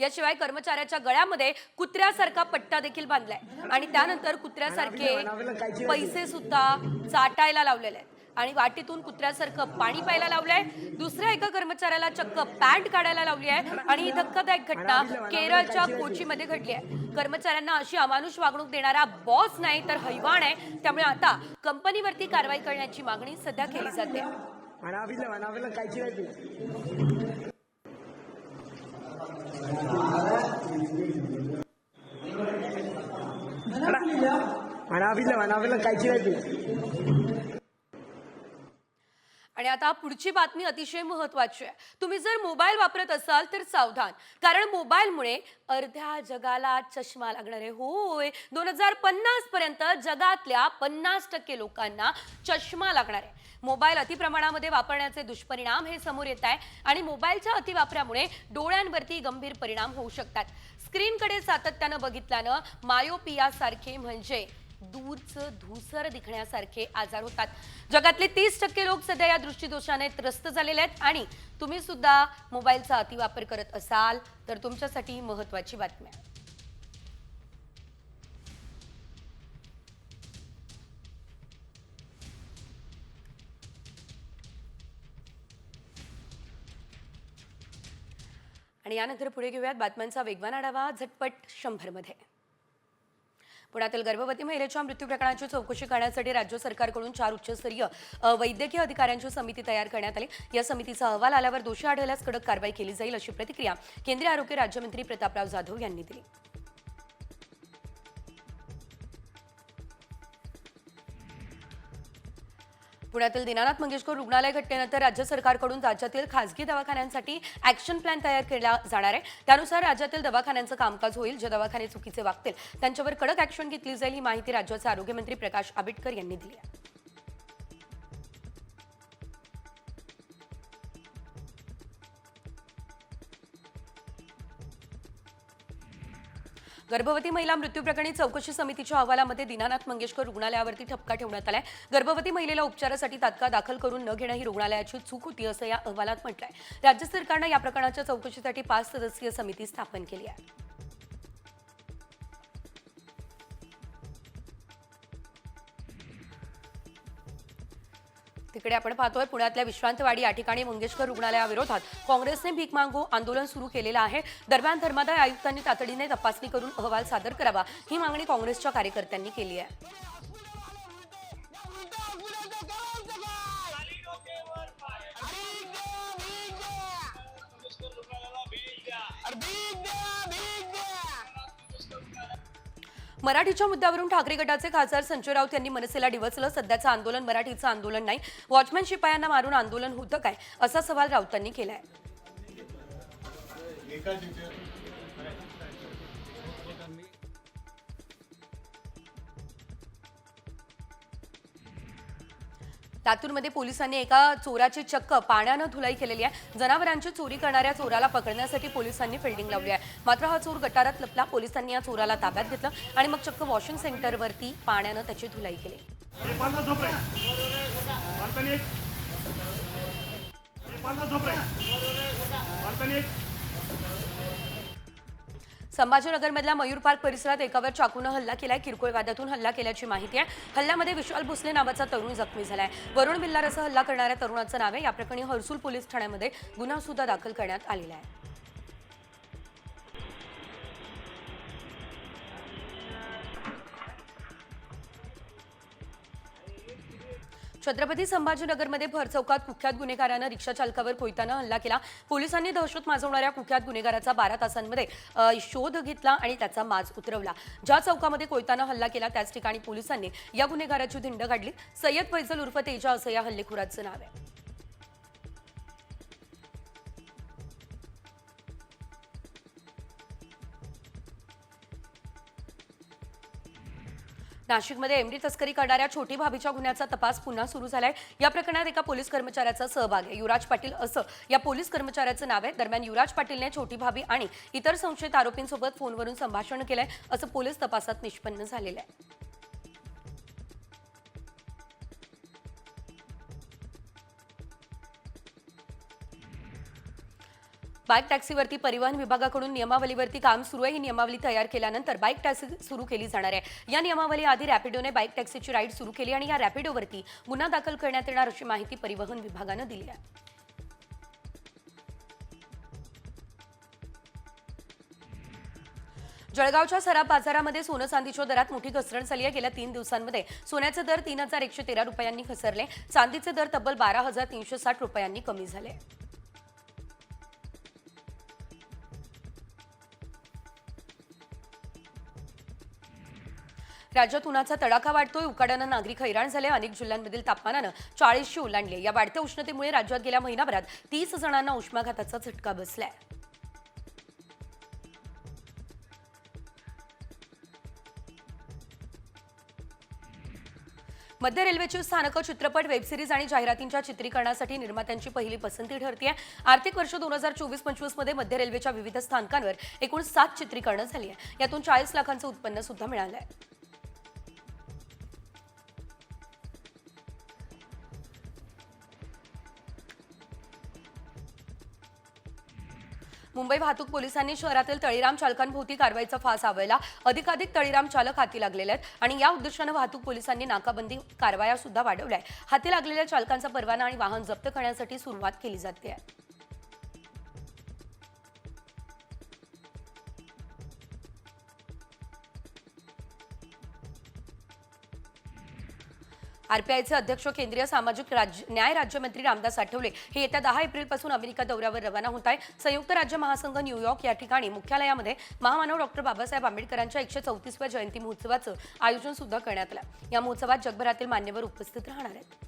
याशिवाय कर्मचाऱ्याच्या गळ्यामध्ये कुत्र्यासारखा पट्टा देखील बांधलाय. आणि त्यानंतर कुत्र्यासारखे पैसे सुद्धा चाटायला लावलेले आहेत. आणि वाटीतून कुत्र्यासारखं पाणी प्यायला लावलंय. दुसऱ्या एका कर्मचाऱ्याला चक्क पॅन्ट काढायला लावली आहे. आणि ही धक्कादायक घटना केरळच्या कोचीमध्ये घडली आहे. कर्मचाऱ्यांना अशी अमानुष वागणूक देणारा बॉस नाही तर हैवाण आहे. त्यामुळे आता कंपनीवरती कारवाई करण्याची मागणी सध्या केली जाते. മനാഫില്ല മനാഫില്ല കഴിച്ചു കഴിച്ചു आणि आता पुढची बातमी अतिशय महत्वाची आहे. तुम्ही जर मोबाईल वापरत असाल तर सावधान. कारण मोबाईलमुळे अर्ध्या जगाला चष्मा लागणार आहे होय. दोन हजार पन्नास पर्यंत जगातल्या पन्नास टक्के लोकांना चष्मा लागणार. आहे मोबाईल अतिप्रमाणामध्ये वापरण्याचे दुष्परिणाम हे समोर येत आहे आणि मोबाईलच्या अतिवापरामुळे डोळ्यांवरती गंभीर परिणाम होऊ शकतात. स्क्रीनकडे सातत्यानं बघितल्यानं मायोपियासारखे म्हणजे दूरचं धुसर दिखण्यासारखे आजार होतात. जगातले तीस टक्के लोक सध्या या दृष्टीदोषाने त्रस्त झालेले आहेत. आणि तुम्ही सुद्धा मोबाईलचा अतिवापर करत असाल तर तुमच्यासाठी महत्वाची बातमी आहे. आणि यानंतर पुढे घेऊयात बातम्यांचा वेगवान आढावा झटपट शंभरमध्ये. पुण्यातील गर्भवती महिलेच्या मृत्यू प्रकरणाची चौकशी करण्यासाठी राज्य सरकारकडून चार उच्चस्तरीय वैद्यकीय अधिकाऱ्यांची समिती तयार करण्यात आली. या समितीचा अहवाल आल्यावर दोषी आढळल्यास कडक कारवाई केली जाईल अशी प्रतिक्रिया केंद्रीय आरोग्य राज्यमंत्री प्रतापराव जाधव यांनी दिली. पुण्यातील दीनानाथ मंगेशकर रुग्णालय घटनेनंतर राज्य सरकारकडून राज्यातील खासगी दवाखान्यांसाठी ऍक्शन प्लॅन तयार केला जाणार आहे. त्यानुसार राज्यातील दवाखान्यांचं कामकाज होईल जे दवाखाने चुकीचे वागतील. त्यांच्यावर कडक ऍक्शन घेतली जाईल ही माहिती राज्याचे आरोग्यमंत्री प्रकाश आंबेडकर यांनी दिली आहे. गर्भवती महिला मृत्यू प्रकरणी चौकशी समितीच्या अहवालामध्ये दीनानाथ मंगेशकर रुग्णालयावरती ठपका ठेवण्यात आलाय. गर्भवती महिलेला उपचारासाठी तात्काळ दाखल करून न घेणं ही रुग्णालयाची चूक होती असं या अहवालात म्हटलंय. राज्य सरकारनं या प्रकरणाच्या चौकशीसाठी पाच सदस्यीय समिती स्थापन केली आहे. इकडे आपण पाहतोय पुण्यातल्या विश्रांतवाडी या ठिकाणी मंगेशकर रुग्णालयाविरोधात काँग्रेसने भीक मागो आंदोलन सुरू केलेलं आहे. दरम्यान धर्मादाय आयुक्तांनी तातडीने तपासणी करून अहवाल सादर करावा. ही मागणी काँग्रेसच्या कार्यकर्त्यांनी केली आहे. मराठीच्या मुद्द्यावरून ठाकरे गटाचे खासदार संजय राऊत यांनी मनसेला डिवचलं. सध्याचं आंदोलन मराठीचं आंदोलन नाही. वॉचमॅन शिपायांना मारून आंदोलन होतं काय? असा सवाल राऊतांनी केलाय. लातूरमध्ये पोलिसांनी एका चोराची चक्क पाण्यानं धुलाई केलेली आहे जनावरांची चोरी करणाऱ्या चोराला पकडण्यासाठी पोलिसांनी फिल्डिंग लावली आहे मात्र हा चोर गटारात लपला पोलिसांनी या चोराला ताब्यात घेतलं आणि मग चक्क वॉशिंग सेंटरवरती पाण्यानं त्याची धुलाई केली संभाजीनगरमधल्या मयूर पार्क परिसरात एकावर चाकूनं हल्ला केलाय. किरकोळ वादातून हल्ला केल्याची माहिती आहे. हल्ल्यामध्ये विशाल भोसले नावाचा तरुण जखमी झालाय. वरुण बिल्लार हल्ला करणाऱ्या तरुणाचं नाव आहे. या प्रकरणी हर्सूल पोलीस ठाण्यामध्ये गुन्हा सुद्धा दाखल करण्यात आलेला आहे. छत्रपती संभाजीनगरमध्ये भर चौकात कुख्यात गुन्हेगारानं रिक्षा चालकावर कोयतानं हल्ला केला. पोलिसांनी दहशत माजवणाऱ्या कुख्यात गुन्हेगाराचा बारा तासांमध्ये शोध घेतला आणि त्याचा माज उतरवला. ज्या चौकामध्ये कोयतानं हल्ला केला त्याच ठिकाणी पोलिसांनी या गुन्हेगाराची धिंड काढली. सय्यद फैजल उर्फ तेजा असं या हल्लेखोराचं नाव आहे. नाशिकमध्ये एमडी तस्करी करणाऱ्या छोटी भाभीच्या गुन्ह्याचा तपास पुन्हा सुरू झालाय. या प्रकरणात एका पोलीस कर्मचाऱ्याचा सहभाग आहे. युवराज पाटील असं या पोलीस कर्मचाऱ्याचं नाव आहे. दरम्यान युवराज पाटीलने छोटी भाभी आणि इतर संशयित आरोपींसोबत फोनवरून संभाषण केलंय असं पोलीस तपासात निष्पन्न झालेलं आहे. बाईक टॅक्सीवरती परिवहन विभागाकडून नियमावलीवरती काम सुरू आहे. ही नियमावली तयार केल्यानंतर बाईक टॅक्सी सुरू केली जाणार आहे. या नियमावली आधी रॅपिडोने बाईक टॅक्सीची राईड सुरू केली आणि या रॅपिडोवरती गुन्हा दाखल करण्यात येणार अशी माहिती परिवहन विभागानं दिली आहे. जळगावच्या सराफ बाजारामध्ये सोनं चांदीच्या दरात मोठी घसरण झाली आहे. गेल्या तीन दिवसांमध्ये सोन्याचे दर तीन हजार एकशे तेरा रुपयांनी घसरले. चांदीचे दर तब्बल बारा हजार तीनशे साठ रुपयांनी कमी झाले. राज्यात उन्हाचा तडाखा वाढतोय उकाड्यानं नागरिक हैराण झाले. अनेक जिल्ह्यांमधील तापमानानं चाळीसशे ओलांडले. या वाढत्या उष्णतेमुळे राज्यात गेल्या महिनाभरात तीस जणांना उष्माघाताचा झटका बसलाय. मध्य रेल्वेची स्थानकं चित्रपट वेबसिरीज आणि जाहिरातींच्या चित्रीकरणासाठी निर्मात्यांची पहिली पसंती ठरते आर्थिक वर्ष दोन हजार चोवीस पंचवीसमध्ये मध्य रेल्वेच्या विविध स्थानकांवर एकूण सात चित्रीकरणं झाली आहे यातून चाळीस लाखांचं उत्पन्न सुद्धा मिळालं आहे मुंबई वाहतूक पोलिसांनी शहरातील तळीराम चालकांभोवती कारवाईचा फास आवळला. अधिकाधिक तळीराम चालक हाती लागलेले आहेत आणि या उद्देशानं वाहतूक पोलिसांनी नाकाबंदी कारवाया सुद्धा वाढवल्या आहेत. हाती लागलेल्या चालकांचा परवाना आणि वाहन जप्त करण्यासाठी सुरुवात केली जाते. आरपीआयचे अध्यक्ष केंद्रीय सामाजिक राज्य न्याय राज्यमंत्री रामदास आठवले हे येत्या दहा एप्रिलपासून अमेरिका दौऱ्यावर रवाना होत आहे संयुक्त राज्य महासंघ न्यूयॉर्क या ठिकाणी मुख्यालयामध्ये महामानव डॉक्टर बाबासाहेब आंबेडकरांच्या एकशे चौतीसव्या जयंती महोत्सवाचं आयोजन सुद्धा करण्यात आलं. या महोत्सवात जगभरातील मान्यवर उपस्थित राहणार आहेत.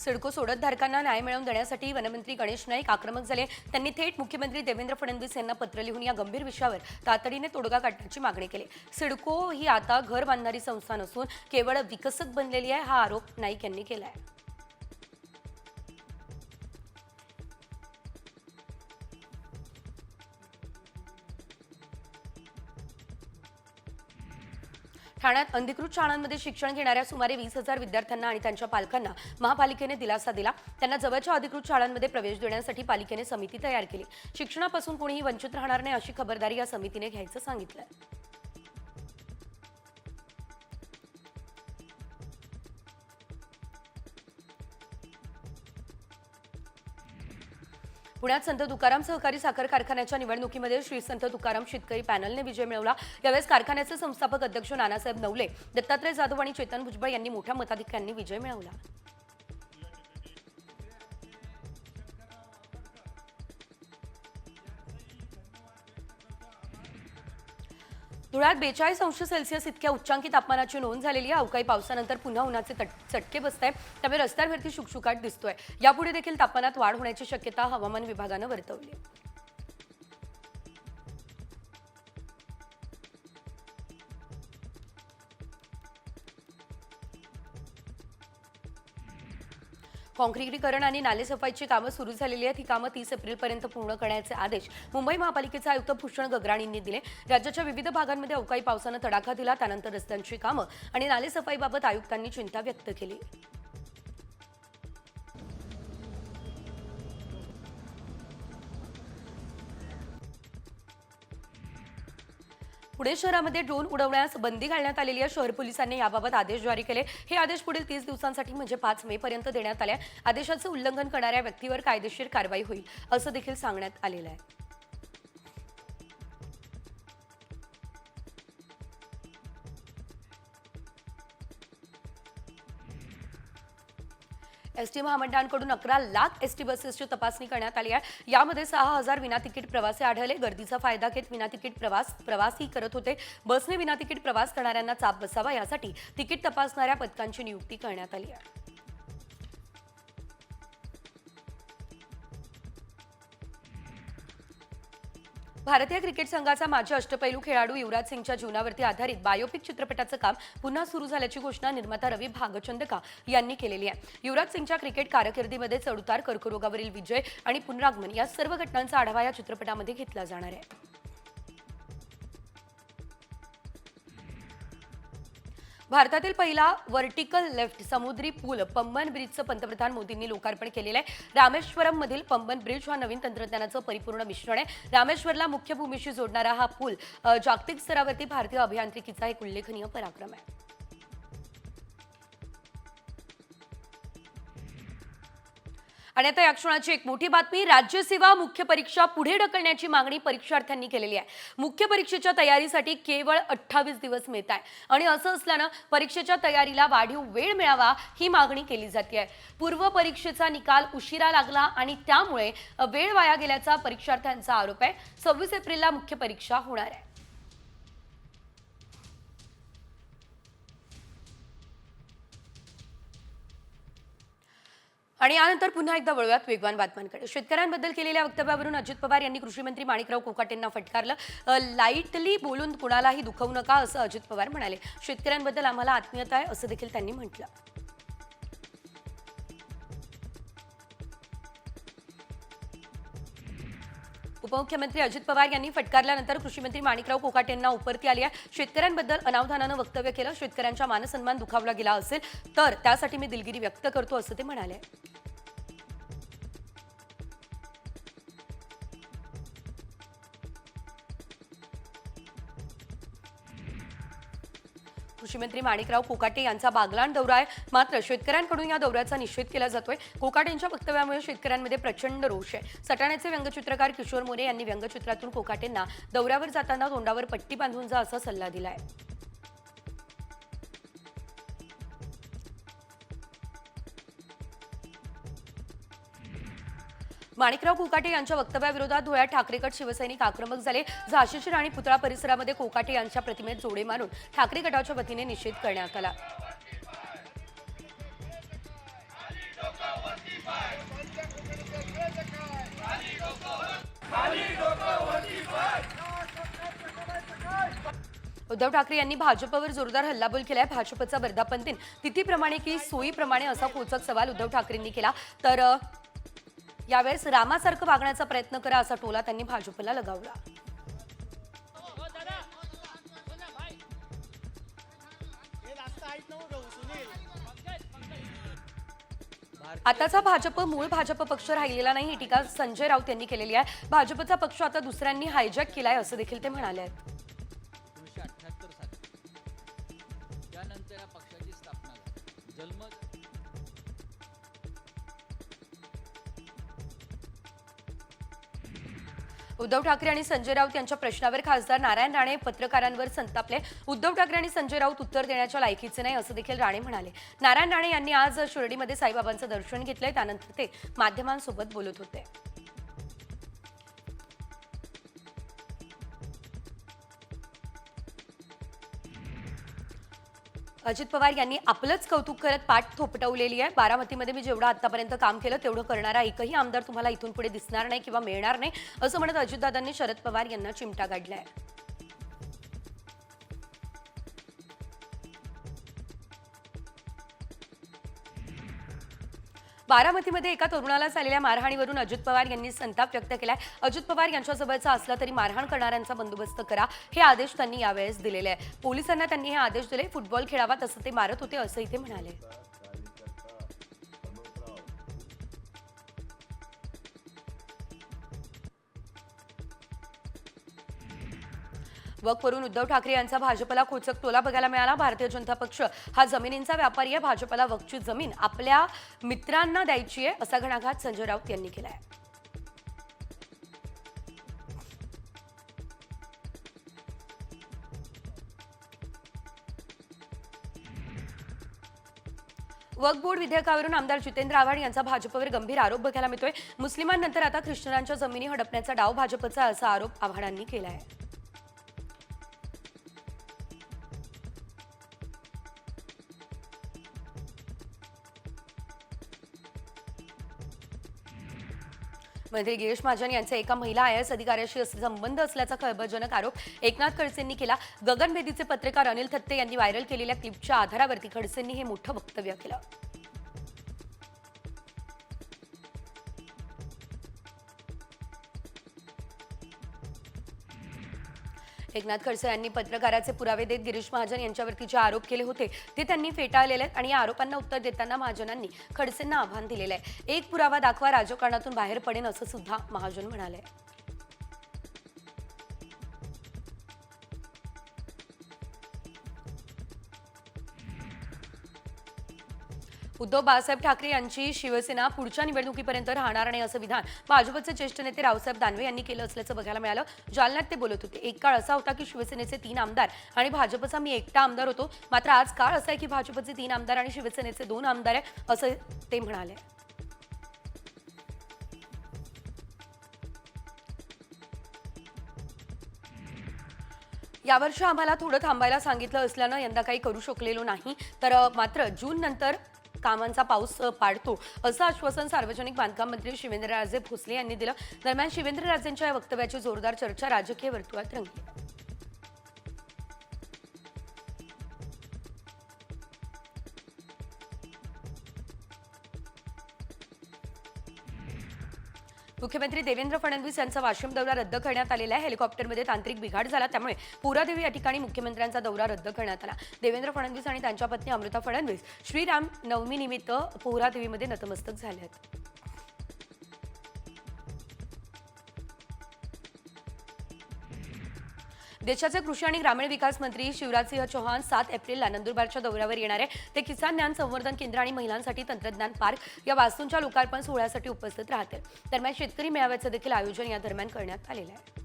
सिडको सोडतधारकांना न्याय मिळवून देण्यासाठी वनमंत्री गणेश नाईक आक्रमक झाले. त्यांनी थेट मुख्यमंत्री देवेंद्र फडणवीस यांना पत्र लिहून या गंभीर विषयावर तातडीने तोडगा काढण्याची मागणी केली. सिडको ही आता घर बांधणारी संस्था नसून केवळ विकसक बनलेली आहे हा आरोप नाईक यांनी केला आहे ठाण्यात अधिकृत शाळांमध्ये शिक्षण घेणाऱ्या सुमारे वीस हजार विद्यार्थ्यांना आणि त्यांच्या पालकांना महापालिकेने दिलासा दिला. त्यांना जवळच्या अधिकृत शाळांमध्ये प्रवेश देण्यासाठी पालिकेने समिती तयार केली. शिक्षणापासून कोणीही वंचित राहणार नाही अशी खबरदारी या समितीने घ्यायचं सांगितलं पुण्यात संत तुकाराम सहकारी साखर कारखान्याच्या निवडणुकीमध्ये श्री संत तुकाराम शेतकरी पॅनलने विजय मिळवला. यावेळेस कारखान्याचे संस्थापक अध्यक्ष नानासाहेब नवले दत्तात्रय जाधव आणि चेतन भुजबळ यांनी मोठ्या मताधिक्यांनी विजय मिळवला. धुळ्यात बेचाळीस अंश सेल्सिअस इतक्या उच्चांकी तापमानाची नोंद झालेली आहे. अवकाळी पावसानंतर पुन्हा उन्हाचे चटके बसत आहे त्यामुळे रस्त्यांवरती शुकशुकाट दिसतोय. यापुढे देखील तापमानात वाढ होण्याची शक्यता हवामान विभागानं वर्तवली आहे. आणि नालेसफाईची कामं सुरू झालेली आहेत. ही कामं तीस एप्रिलपर्यंत पूर्ण करण्याचे आदेश मुंबई महापालिकेचे आयुक्त भूषण गगराणींनी दिले. राज्याच्या विविध भागांमध्ये अवकाळी पावसानं तडाखा दिला. त्यानंतर रस्त्यांची कामं आणि नालेसफाईबाबत आयुक्तांनी चिंता व्यक्त केली. पुणे शहरामध्ये ड्रोन उडवण्यास बंदी घालण्यात आलेली आहे. शहर पोलिसांनी याबाबत आदेश जारी केले. हे आदेश पुढील तीस दिवसांसाठी म्हणजे पाच मे पर्यंत देण्यात आले आहे. आदेशाचं उल्लंघन करणाऱ्या व्यक्तीवर कायदेशीर कारवाई होईल असं देखील सांगण्यात आलेलं आहे. एस टी महामंडळांकडून अकरा लाख एस टी बसेसची तपासणी करण्यात आली आहे. यामध्ये सहा हजार विनातिकीट प्रवासी आढळले. गर्दीचा फायदा घेत विनातिकीट प्रवास प्रवासी करत होते. बसने विनातिकीट प्रवास करणाऱ्यांना चाप बसावा यासाठी तिकीट तपासणाऱ्या पथकांची नियुक्ती करण्यात आली आहे. भारतीय क्रिकेट संघाचा माजी अष्टपैलू खेळाडू युवराज सिंगच्या जीवनावरती आधारित बायोपिक चित्रपटाचं काम पुन्हा सुरू झाल्याची घोषणा निर्माता रवी भागचंदका यांनी केलेली आहे. युवराज सिंगच्या क्रिकेट कारकिर्दीमध्ये चढउतार कर्करोगावरील विजय आणि पुनरागमन या सर्व घटनांचा आढावा या चित्रपटामध्ये घेतला जाणार आहे. भारतातील पहिला व्हर्टिकल लेफ्ट समुद्री पूल पंबन ब्रिजचं पंतप्रधान मोदींनी लोकार्पण केलेलं आहे. रामेश्वरम मधील पंबन ब्रिज हा नवीन तंत्रज्ञानाचं परिपूर्ण मिश्रण आहे. रामेश्वरला मुख्य भूमीशी जोडणारा हा पूल जागतिक स्तरावरती भारतीय अभियांत्रिकीचा एक उल्लेखनीय पराक्रम आहे. आणि आता या क्षणाची एक मोठी बातमी राज्यसेवा मुख्य परीक्षा पुढे ढकलण्याची मागणी परीक्षार्थ्यांनी केलेली आहे. मुख्य परीक्षेच्या तयारीसाठी केवळ अठ्ठावीस दिवस मिळत आहे आणि असं असल्यानं परीक्षेच्या तयारीला वाढीव वेळ मिळावा ही मागणी केली जाते आहे पूर्व परीक्षेचा निकाल उशिरा लागला आणि त्यामुळे वेळ वाया गेल्याचा परीक्षार्थ्यांचा आरोप आहे. सव्वीस एप्रिलला मुख्य परीक्षा होणार आहे. आणि यानंतर पुन्हा एकदा वळूयात वेगवान बातम्यांकडे. शेतकऱ्यांबद्दल केलेल्या वक्तव्यावरून अजित पवार यांनी कृषी मंत्री माणिकराव कोकाटेंना फटकारलं. लाईटली बोलून कुणालाही दुखवू नका असं अजित पवार म्हणाले. शेतकऱ्यांबद्दल आम्हाला आत्मीयता आहे असं देखील त्यांनी म्हटलं. उपमुख्यमंत्री अजित पवार यांनी फटकारल्यानंतर कृषी मंत्री माणिकराव कोकाटे यांना उपरती आली आहे. शेतकऱ्यांबद्दल अनावधानानं वक्तव्य केलं. शेतकऱ्यांचा मानसन्मान दुखावला गेला असेल तर त्यासाठी मी दिलगिरी व्यक्त करतो असं ते म्हणाले. कृषी मंत्री माणिकराव कोकाटे यांचा बागलाण दौरा आहे. मात्र शेतकऱ्यांकडून या दौऱ्याचा निषेध केला जातोय. कोकाटेंच्या वक्तव्यामुळे शेतकऱ्यांमध्ये प्रचंड रोष आहे. सटाण्याचे व्यंगचित्रकार किशोर मोरे यांनी व्यंगचित्रातून कोकाटेंना दौऱ्यावर जाताना तोंडावर पट्टी बांधून जा असा सल्ला दिलाय. माणिकराव कोकाटे यांच्या वक्तव्याविरोधात धुळ्यात ठाकरेकट शिवसैनिक आक्रमक झाले. झाशीची राणी पुतळा परिसरामध्ये कोकाटे यांच्या प्रतिमेत जोडे मारून ठाकरे गटाच्या वतीने निषेध करण्यात आला. उद्धव ठाकरे यांनी भाजपवर जोरदार हल्लाबोल केलाय. भाजपचा वर्धापन दिन तिथीप्रमाणे की सोयीप्रमाणे असा पोचक सवाल उद्धव ठाकरेंनी केला. तर यावेळेस रामासारखं वागण्याचा प्रयत्न करा असा टोला त्यांनी भाजपला लगावला. आताचा भाजप मूळ भाजप पक्ष राहिलेला नाही ही टीका संजय राऊत यांनी केलेली आहे. भाजपचा पक्ष आता दुसऱ्यांनी हायजॅक केलाय असं देखील ते म्हणाले आहेत. उद्धव ठाकरे आणि संजय राऊत यांच्या प्रश्नावर खासदार नारायण राणे पत्रकारांवर संतापले. उद्धव ठाकरे आणि संजय राऊत उत्तर देण्याच्या लायकीचे नाही असं देखील राणे म्हणाले. नारायण राणे यांनी आज शिर्डीमध्ये साईबाबांचं दर्शन घेतलंय त्यानंतर ते माध्यमांसोबत बोलत होते. अजित पवार यांनी आपलंच कौतुक करत पाठ थोपटवलेली आहे. बारामतीमध्ये मी जेवढं आतापर्यंत काम केलं तेवढं करणारा एकही आमदार तुम्हाला इथून पुढे दिसणार नाही किंवा मिळणार नाही असं म्हणत अजितदादांनी शरद पवार यांना चिमटा काढलाय बारामतीमध्ये एका तरुणाला झालेल्या मारहाणीवरून अजित पवार यांनी संताप व्यक्त केलाय. अजित पवार यांच्याजवळचा असला तरी मारहाण करणाऱ्यांचा बंदोबस्त करा हे आदेश त्यांनी यावेळेस दिलेले आहे. पोलिसांना त्यांनी हे आदेश दिले फुटबॉल खेळावा तसं ते मारत होते असंही ते म्हणाले. वकवरून उद्धव ठाकरे यांचा भाजपला खोचक टोला बघायला मिळाला. भारतीय जनता पक्ष हा जमिनींचा व्यापारी आहे. भाजपला वकची जमीन आपल्या मित्रांना द्यायची आहे असा घणाघात संजय राऊत यांनी केलाय. वक्फ बोर्ड विधेयकावरून आमदार जितेंद्र आव्हाड यांचा भाजपवर गंभीर आरोप बघायला मिळतोय. मुस्लिमांनंतर आता ख्रिश्चनांच्या जमिनी हडपण्याचा डाव भाजपचा असा आरोप आव्हाडांनी केला आहे मंत्री गिरीश महाजन यांचे एका महिला आय एस अधिकाऱ्याशी संबंध असल्याचा खळबळजनक आरोप एकनाथ खडसेंनी केला. गगनभेदीचे पत्रकार अनिल थत्ते यांनी व्हायरल केलेल्या क्लिपच्या आधारावरती खडसेंनी हे मोठं वक्तव्य केलं. एकनाथ खडसे यांनी पत्रकाराचे पुरावे देत गिरीश महाजन यांच्यावरती जे आरोप केले होते ते त्यांनी फेटाळलेले आहेत आणि या आरोपांना उत्तर देताना महाजनांनी खडसेंना आव्हान दिलेलं आहे. एक पुरावा दाखवा राजकारणातून बाहेर पडेन असं सुद्धा महाजन म्हणाले. उद्धव बाळासाहेब ठाकरे यांची शिवसेना पुढच्या निवडणुकीपर्यंत राहणार नाही असं विधान भाजपचे ज्येष्ठ नेते रावसाहेब दानवे यांनी केलं असल्याचं बघायला मिळालं. जालन्यात ते बोलत होते. एक काळ असा होता की शिवसेनेचे तीन आमदार आणि भाजपचा मी एकटा आमदार होतो. मात्र आज काळ असा आहे की भाजपचे तीन आमदार आणि शिवसेनेचे दोन आमदार आहे असं ते म्हणाले. यावर्षी आम्हाला थोडं थांबायला सांगितलं असल्यानं यंदा काही करू शकलेलो नाही. तर मात्र जून नंतर कामांचा पाऊस पाडतो असं आश्वासन सार्वजनिक बांधकाम मंत्री शिवेंद्रराजे भोसले यांनी दिलं. दरम्यान शिवेंद्रराजेंच्या या वक्तव्याची जोरदार चर्चा राजकीय वर्तुळात रंगली. मुख्यमंत्री देवेंद्र फडणवीस यांचा वाशिम दौरा रद्द करण्यात आलेला आहे. हेलिकॉप्टरमध्ये तांत्रिक बिघाड झाला त्यामुळे पुरादेवी या ठिकाणी मुख्यमंत्र्यांचा दौरा रद्द करण्यात आला. देवेंद्र फडणवीस आणि त्यांच्या पत्नी अमृता फडणवीस श्रीराम नवमीनिमित्त पोहरादेवीमध्ये नतमस्तक झाले आहेत. देशाचे कृषी आणि ग्रामीण विकास मंत्री शिवराजसिंह चौहान सात एप्रिलला नंदुरबारच्या दौऱ्यावर येणार आहे. ते किसान ज्ञान संवर्धन केंद्र आणि महिलांसाठी तंत्रज्ञान पार्क या वास्तूंच्या लोकार्पण सोहळ्यासाठी उपस्थित राहतील. दरम्यान शेतकरी मेळाव्याचं देखील आयोजन या दरम्यान करण्यात आलेलं आहे.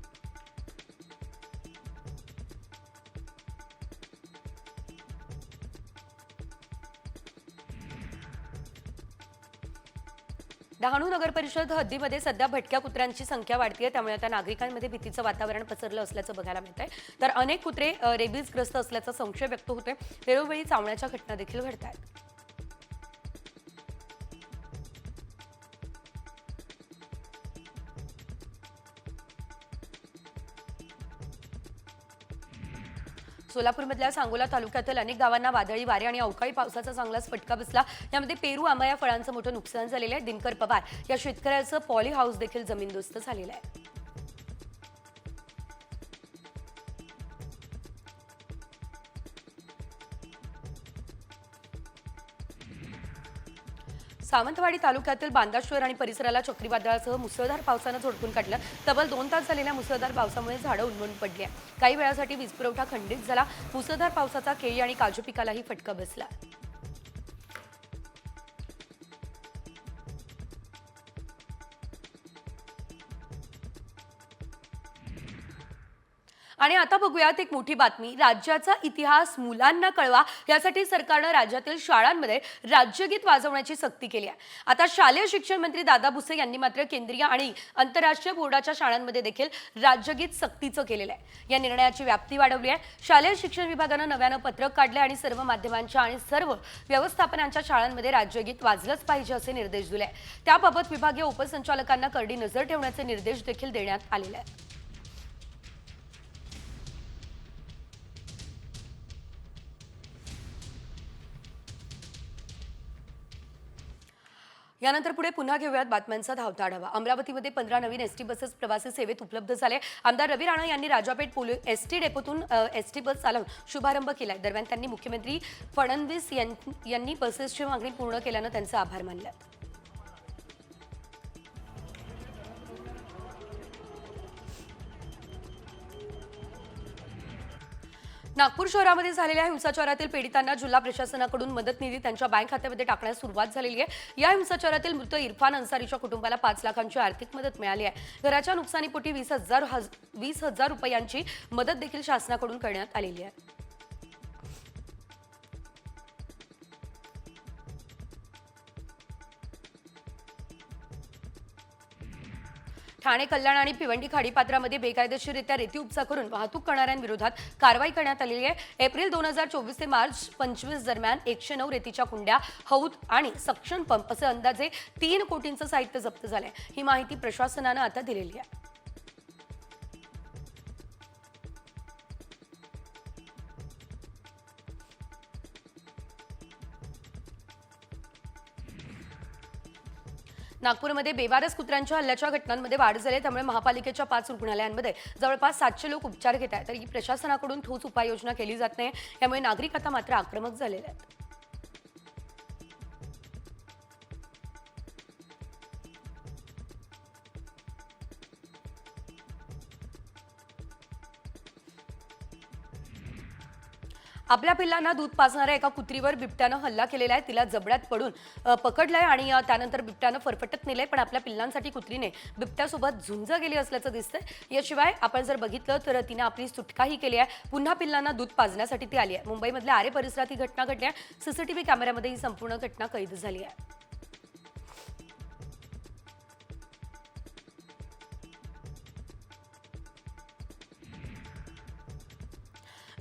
डहाणू नगर परिषद हद्दीमध्ये सध्या भटक्या कुत्र्यांची संख्या वाढतीये. त्यामुळे आता नागरिकांमध्ये भीतीचं वातावरण पसरलं असल्याचं बघायला मिळत आहे तर अनेक कुत्रे रेबीजग्रस्त असल्याचा संशय व्यक्त होतोय. वेळोवेळी चावण्याच्या घटना देखील घडत आहेत सोलापूरमधल्या सांगोला तालुक्यातील अनेक गावांना वादळी वारे आणि अवकाळी पावसाचा चांगलाच फटका बसला. यामध्ये पेरू आंबा या फळांचं मोठं नुकसान झालेलं आहे. दिनकर पवार या शेतकऱ्याचं पॉली हाऊस देखील जमीनदोस्त झालेलं आहे. सावंतवाडी तालुक्यातील बांदाश्वर आणि परिसराला चक्रीवादळासह मुसळधार पावसानं झोडपून काढलं. तब्बल दोन तास झालेल्या मुसळधार पावसामुळे झाडं उन्मळून पडली आहे काही वेळासाठी वीजपुरवठा खंडित झाला. मुसळधार पावसाचा केळी आणि काजू पिकालाही फटका बसला. आणि आता बघूयात एक मोठी बातमी. राज्याचा इतिहास मुलांना कळवा यासाठी सरकारनं राज्यातील शाळांमध्ये राज्यगीत वाजवण्याची सक्ती केली आहे. आता शालेय शिक्षण मंत्री दादा भुसे यांनी मात्र केंद्रीय आणि आंतरराष्ट्रीय बोर्डाच्या शाळांमध्ये देखील राज्यगीत सक्तीचं केलेलं आहे. या निर्णयाची व्याप्ती वाढवली आहे. शालेय शिक्षण विभागानं नव्यानं पत्रक काढले आणि सर्व माध्यमांच्या आणि सर्व व्यवस्थापनांच्या शाळांमध्ये राज्यगीत वाजलंच पाहिजे असे निर्देश दिले त्याबाबत विभागीय उपसंचालकांना करडी नजर ठेवण्याचे निर्देश देखील देण्यात आलेले आहेत. यानंतर पुढे पुन्हा घेऊयात बातम्यांचा धावता आढावा. अमरावतीमध्ये पंधरा नवीन एसटी बसेस प्रवासी सेवेत उपलब्ध झाले. आमदार रवी राणा यांनी राजापेठ पोलीस एसटी डेपोतून एसटी बस चालवून शुभारंभ केलाय. दरम्यान त्यांनी मुख्यमंत्री फडणवीस यां- यांनी बसेसची मागणी पूर्ण केल्यानं त्यांचा आभार मानले. नागपूर शहरामध्ये झालेल्या हिंसाचारातील पीडितांना जिल्हा प्रशासनाकडून मदत निधी त्यांच्या बँक खात्यामध्ये टाकण्यास सुरुवात झालेली आहे. या हिंसाचारातील मृत इरफान अन्सारीच्या कुटुंबाला पाच लाखांची आर्थिक मदत मिळाली आहे. घराच्या नुकसानीपोटी वीस हजार वीस हजार रुपयांची मदत देखील शासनाकडून करण्यात आलेली आहे. ठाणे कल्याण आणि भिवंडी खाडीपात्रामध्ये बेकायदेशीररित्या रेती उपसा करून वाहतूक करणाऱ्यांविरोधात कारवाई करण्यात आलेली आहे. एप्रिल दोन हजार चोवीस ते मार्च पंचवीस दरम्यान एकशे नऊ रेतीच्या कुंड्या हौद आणि सक्शन पंप असे अंदाजे तीन कोटींचं साहित्य जप्त झालंय. ही माहिती प्रशासनानं आता दिलेली आहे. नागपूरमध्ये बेवारस कुत्र्यांच्या हल्ल्याच्या घटनांमध्ये वाढ झाली आहे, त्यामुळे महापालिकेच्या पाच रुग्णालयांमध्ये जवळपास सातशे लोक उपचार घेत आहेत. तरी प्रशासनाकडून ठोस उपाययोजना केली जात नाही. यामुळे नागरिक आता मात्र आक्रमक झालेले आहेत. आपल्या पिल्लांना दूध पाजणाऱ्या एका कुत्रीवर बिबट्यानं हल्ला केलेला आहे. तिला जबड्यात पडून पकडलंय आणि त्यानंतर बिबट्यानं फरफटत नेलंय. पण आपल्या पिल्लांसाठी कुत्रीने बिबट्यासोबत झुंज गेली असल्याचं दिसतंय. याशिवाय आपण जर बघितलं तर तिने आपली सुटकाही केली आहे. पुन्हा पिल्लांना दूध पाजण्यासाठी ती आली आहे. मुंबईमधल्या आरे परिसरात ही घटना घडली आहे. सीसीटीव्ही कॅमेऱ्यामध्ये ही संपूर्ण घटना कैद झाली आहे.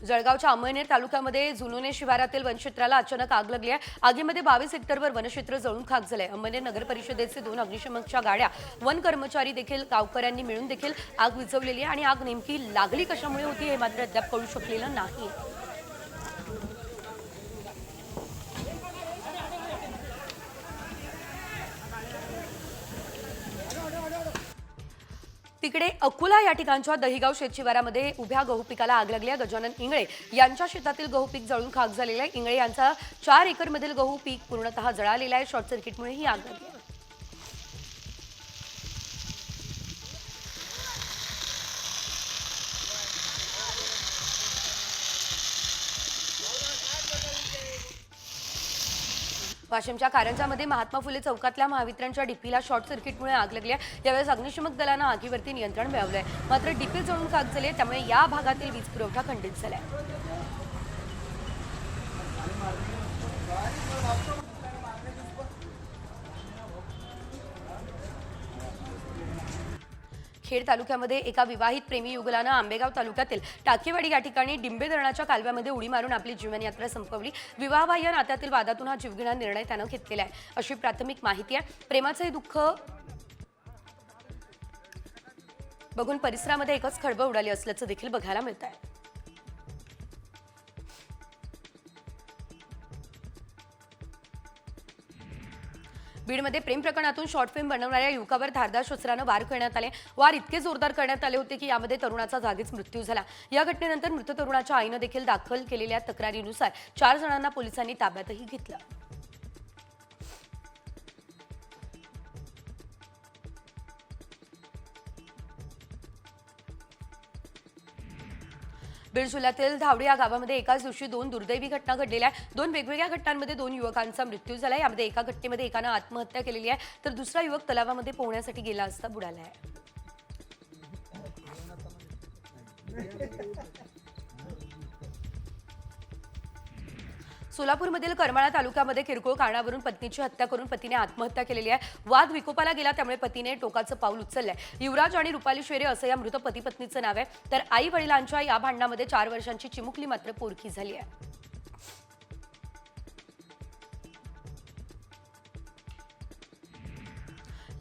जळगावच्या अमळनेर तालुक्यामध्ये जुनोने शिवारातील वनक्षेत्राला अचानक आग लागली आहे. आगीमध्ये बावीस हेक्टरवर वनक्षेत्र जळून खाक झालंय. अमळनेर नगर परिषदेचे दोन अग्निशमकच्या गाड्या वन कर्मचारी देखील गावकऱ्यांनी मिळून देखील आग विझवलेली आहे आणि आग नेमकी लागली कशामुळे होती हे मात्र अद्याप कळू शकलेलं नाही इकडे अकोला या ठिकाणच्या दहिगाव शेतशिवारामध्ये उभ्या गहू पिकाला आग लागल्या आहे. गजानन इंगळे यांच्या शेतातील गहू पीक जळून खाक झालेलं आहे. इंगळे यांचा चार एकरमधील गहू पीक पूर्णतः जळालेला आहे. शॉर्ट सर्किटमुळे ही आग लागली आहे वाशिमच्या कारंजामध्ये महात्मा फुले चौकातल्या महावितरणच्या डीपीला शॉर्ट सर्किटमुळे आग लागली आहे. यावेळेस अग्निशमक दलानं आगीवरती नियंत्रण मिळवलंय. मात्र डीपी जळून खाक झाली आहे त्यामुळे या भागातील वीज पुरवठा खंडित झालाय. खेड तालुक्यामध्ये एका विवाहित प्रेमी युगलानं आंबेगाव तालुक्यातील टाकेवाडी या ठिकाणी डिंबे धरणाच्या कालव्यामध्ये उडी मारून आपली जीवनयात्रा संपवली. विवाहबाह्य नात्यातील वादातून हा जीवघेणा निर्णय त्यानं घेतलेला आहे. अशी प्राथमिक माहिती आहे. प्रेमाचं हे दुःख बघून परिसरामध्ये एकच खळबळ उडाली असल्याचं देखील बघायला मिळत आहे बीडमध्ये प्रेम प्रकरणातून शॉर्ट फिल्म बनवणाऱ्या युवकावर धारदार शस्त्रानं वार करण्यात आले. वार इतके जोरदार करण्यात आले होते की यामध्ये तरुणाचा जागीच मृत्यू झाला. या घटनेनंतर मृत तरुणाच्या आईनं देखील दाखल केलेल्या तक्रारीनुसार चार जणांना पोलिसांनी ताब्यातही घेतलं. बीड जिल्ह्यातील धावडी या गावामध्ये एकाच दिवशी दोन दुर्दैवी घटना घडलेल्या आहेत. दोन वेगवेगळ्या घटनांमध्ये दोन युवकांचा मृत्यू झाला यामध्ये एका घटनेमध्ये एकानं आत्महत्या केलेली आहे. तर दुसरा युवक तलावामध्ये पोहण्यासाठी गेला असता बुडाला आहे. सोलापूरमधील करमाळा तालुक्यामध्ये किरकोळ कारणावरून पत्नीची हत्या करून पतीने आत्महत्या केलेली आहे. वाद विकोपाला गेला त्यामुळे पतीने टोकाचं पाऊल उचललंय. युवराज आणि रुपाली शेरे असं या मृत पती पत्नीचं नाव आहे. तर आई वडिलांच्या या भांडणामध्ये चार वर्षांची चिमुकली मात्र पोरखी झाली आहे.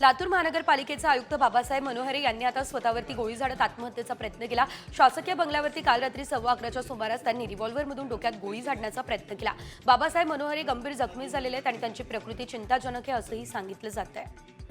लातूर महानगरपालिकेचे आयुक्त बाबासाहेब मनोहरे यांनी आता स्वतःवरती गोळी झाडत आत्महत्येचा प्रयत्न केला. शासकीय बंगल्यावरती काल रात्री सव्वा अकराच्या सुमारास त्यांनी रिव्हॉल्व्हरमधून डोक्यात गोळी झाडण्याचा प्रयत्न केला. बाबासाहेब मनोहरे गंभीर जखमी झालेले आहेत आणि त्यांची प्रकृती चिंताजनक आहे असंही सांगितलं जात आहे